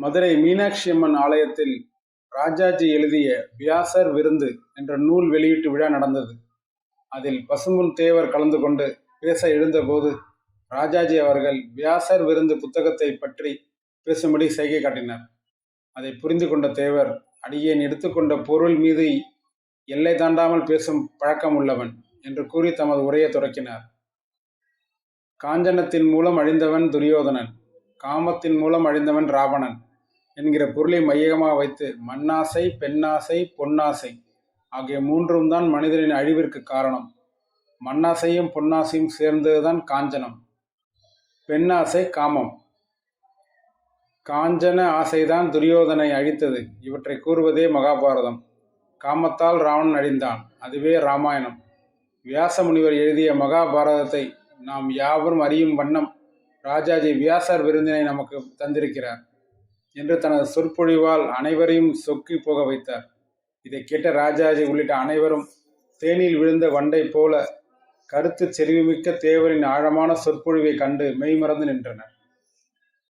மதுரை மீனாட்சி அம்மன் ஆலயத்தில் ராஜாஜி எழுதிய வியாசர் விருந்து என்ற நூல் வெளியீட்டு விழா நடந்தது. அதில் பசும்புல் தேவர் கலந்து கொண்டு பேச எழுந்தபோது ராஜாஜி அவர்கள் வியாசர் விருந்து புத்தகத்தை பற்றி பேசும்படி செய்கை காட்டினார். அதை புரிந்து கொண்ட தேவர் அடியேன் எடுத்துக்கொண்ட பொருள் மீது எல்லை தாண்டாமல் பேசும் பழக்கம் உள்ளவன் என்று கூறி தமது உரையை தொடக்கினார் காஞ்சனத்தின் மூலம் அழிந்தவன் துரியோதனன். காமத்தின் மூலம் அழிந்தவன் ராவணன் என்கிற பொருளை மையகமாக வைத்து மண்ணாசை பெண்ணாசை பொன்னாசை ஆகிய மூன்றும் தான் மனிதனின் அழிவிற்கு காரணம். மண்ணாசையும் பொன்னாசையும் சேர்ந்ததுதான் காஞ்சனம். பெண்ணாசை காமம். காஞ்சன ஆசைதான் துரியோதனை அழித்தது. இவற்றை கூறுவதே மகாபாரதம். காமத்தால் ராவணன் அழிந்தான். அதுவே ராமாயணம். வியாச முனிவர் எழுதிய மகாபாரதத்தை நாம் யாவரும் அறியும் வண்ணம் ராஜாஜி வியாசர் விருந்தினை நமக்கு தந்திருக்கிறார் என்று தனது சொற்பொழிவால் அனைவரையும் சொக்கி போக வைத்தார். இதை கேட்ட ராஜாஜி உள்ளிட்ட அனைவரும் தேனில் விழுந்த வண்டை போல கருத்து செறிவுமிக்க தேவரின் ஆழமான சொற்பொழிவை கண்டு மெய்மறந்து நின்றனர்.